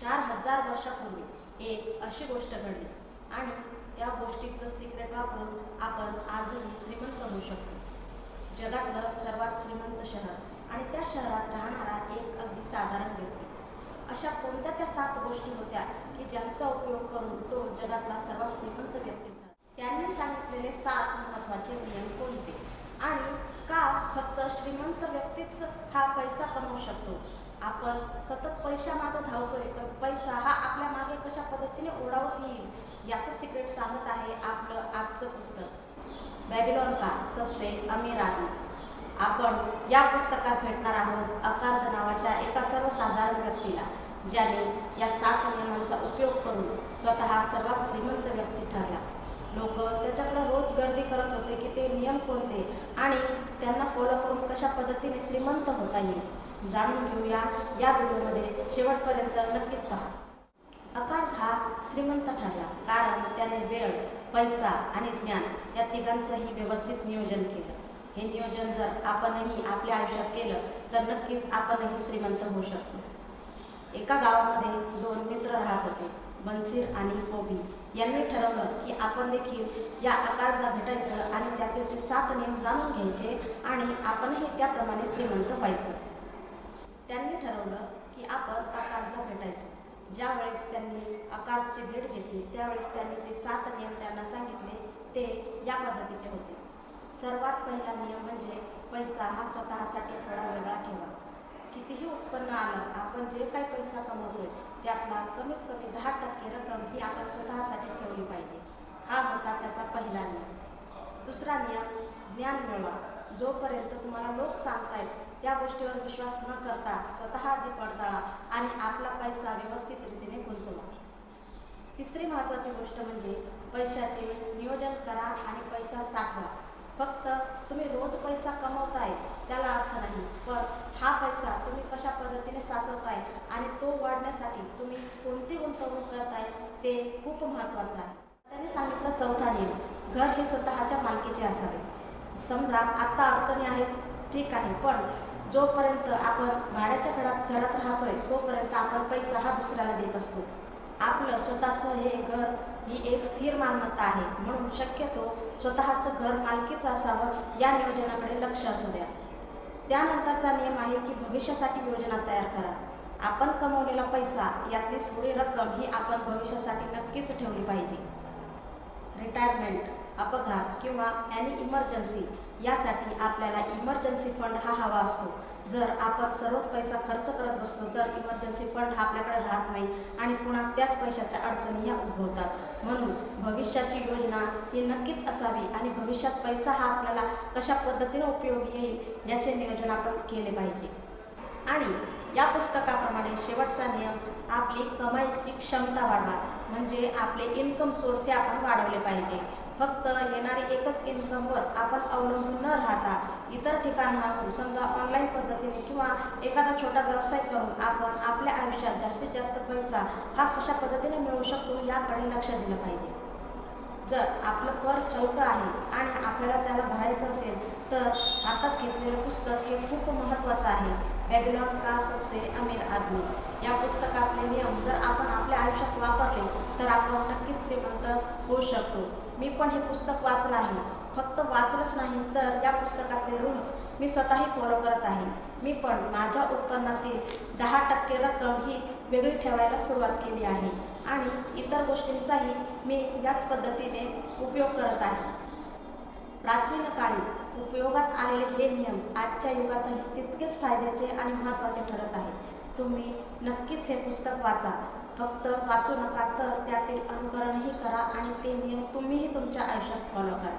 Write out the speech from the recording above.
चार हजार वर्षापूर्वी एक अशी गोष्ट घडली. आणि त्या गोष्टीतलं सिक्रेट वापरून आपण आजही श्रीमंत होऊ शकतो. जगातलं सर्वात श्रीमंत शहर आणि त्या शहरात राहणारा एक अगदी साधारण व्यक्ती. अशा कोणत्या त्या सात गोष्टी होत्या की ज्यांचा उपयोग करून तो जगातला सर्वात श्रीमंत व्यक्ती त्यांनी सांगितलेले सात महत्त्वाचे नियम कोणते? आणि का फक्त श्रीमंत व्यक्तीच हा पैसा कमवू शकतो? आपण सतत पैशामागं धावतोय पण पैसा हा आपल्या मागे कशा पद्धतीने ओढावत येईल याचं सिक्रेट सांगत आहे आपलं आजचं पुस्तक. बॅबिलॉन का? सबसे अमीर आदमी आपण या पुस्तकात भेटणार आहोत अकार्द नावाच्या एका सर्वसाधारण व्यक्तीला ज्याने या सात नियमांचा उपयोग करून स्वतः सर्वात श्रीमंत व्यक्ती ठरला. लोक त्याच्याकडे रोज गर्दी करत होते की ते नियम कोणते आणि त्यांना फॉलो करून कशा पद्धतीने श्रीमंत होता येईल. जाणून घेऊया या व्हिडिओमध्ये शेवटपर्यंत नक्कीच पहा. अकार्थ हा श्रीमंत ठरला कारण त्याने वेळ पैसा आणि ज्ञान या तिघांचंही व्यवस्थित नियोजन केलं. हे नियोजन जर आपणही आपल्या आयुष्यात केलं तर नक्कीच आपणही श्रीमंत होऊ शकतो. एका गावामध्ये दोन मित्र राहत होते बनसीर आणि कोबी. यांनी ठरवलं की आपण देखील या आकाराला भेटायचं आणि त्यातील ते सात नियम जाणून घ्यायचे आणि आपणही त्याप्रमाणे श्रीमंत व्हायचं त्यांनी ठरवलं की आपण आकाराला भेटायचं ज्यावेळेस त्यांनी अकारची भेट घेतली त्यावेळेस त्यांनी ते सात नियम त्यांना सांगितले ते या पद्धतीचे होते. सर्वात पहिला नियम म्हणजे पैसा हा स्वतःसाठी थोडा वेगळा ठेवा. कितीही उत्पन्न आलं आपण जे काही पैसा कमवतोय त्यातला कमीत कमी दहा टक्के रक्कम ही आपण स्वतःसाठी ठेवली पाहिजे. हा होता त्याचा पहिला नियम. दुसरा नियम ज्ञान मिळवा. जोपर्यंत तुम्हाला लोक सांगतायत त्या गोष्टीवर विश्वास न करता स्वतः आधी पडताळा आणि आपला पैसा व्यवस्थित रीतीने गुंतवा. तिसरी महत्त्वाची गोष्ट म्हणजे पैशाचे नियोजन करा आणि पैसा साठवा. फक्त तुम्ही रोज पैसा कमवताय त्याला अर्थ नाही. पण हा पैसा तुम्ही कशा पद्धतीने साचवताय आणि तो वाढण्यासाठी तुम्ही कोणती गुंतवणूक करताय ते खूप महत्त्वाचं आहे. त्यांनी सांगितलं चौथा नियम. घर हे स्वतःच्या मालकीचे असावे. समजा आत्ता अडचणी आहेत ठीक आहे पण जोपर्यंत आपण भाड्याच्या घरात घरात राहतोय तोपर्यंत आपण पैसा हा दुसऱ्याला देत असतो. आपलं स्वतःचं हे घर ही एक स्थिर मालमत्ता आहे. म्हणून शक्यतो स्वतःचं घर मालकीचं असावं या नियोजनाकडे लक्ष असू द्या. त्यानंतरचा नियम आहे की भविष्यासाठी योजना तयार करा. आपण कमवलेला पैसा यातली थोडी रक्कम ही आपण भविष्यासाठी नक्कीच ठेवली पाहिजे. रिटायरमेंट अपघात किंवा एनी इमर्जन्सी यासाठी आपल्याला इमर्जन्सी फंड हा हवा असतो. जर आपण सर्वच पैसा खर्च करत बसलो तर इमर्जन्सी फंड हा आपल्याकडे राहत नाही आणि पुन्हा त्याच पैशाच्या अडचणी ह्या उद्भवतात. म्हणून भविष्याची योजना ही नक्कीच असावी आणि भविष्यात पैसा हा आपल्याला कशा पद्धतीने उपयोगी येईल याचे नियोजन आपण केले पाहिजे. आणि या पुस्तकाप्रमाणे शेवटचा नियम आपली कमाईची क्षमता वाढवा. म्हणजे आपले इन्कम सोर्स हे आपण वाढवले पाहिजे. फक्त येणारी एकच इन्कमवर आपण अवलंबून न राहता इतर ठिकाणाहून समजा ऑनलाईन पद्धतीने किंवा एखादा छोटा व्यवसाय करून आपण आपल्या आयुष्यात जास्तीत जास्त पैसा हा कशा पद्धतीने मिळवू शकतो याकडे लक्ष दिलं पाहिजे. जर आपलं पर्स हलकं आहे आणि आपल्याला त्याला भरायचं असेल तर हातात घेतलेलं पुस्तक हे खूप महत्त्वाचं आहे. बॅबिलॉन का सबसे अमीर आदमी? या पुस्तकातले नियम जर आपण आपल्या आयुष्यात वापरले तर आपण नक्कीच श्रीमंत होऊ शकतो. मी पण हे पुस्तक वाचलं आहे. फक्त वाचलंच नाही तर या पुस्तकातले रूल्स मी स्वतःही फॉलो करत आहे. मी पण माझ्या उत्पन्नातील दहा टक्के रक्कम ही वेगळी ठेवायला सुरुवात केली आहे. आणि इतर गोष्टींचाही मी याच पद्धतीने उपयोग करत आहे. प्राचीन काळी उपयोगात आलेले हे नियम आजच्या युगातही तितकेच फायद्याचे आणि महत्त्वाचे ठरत आहेत. तुम्ही नक्कीच हे पुस्तक वाचा. फक्त वाचू नका तर त्यातील अनुकरणही करा आणि ते नियम तुम्हीही तुमच्या आयुष्यात फॉलो करा.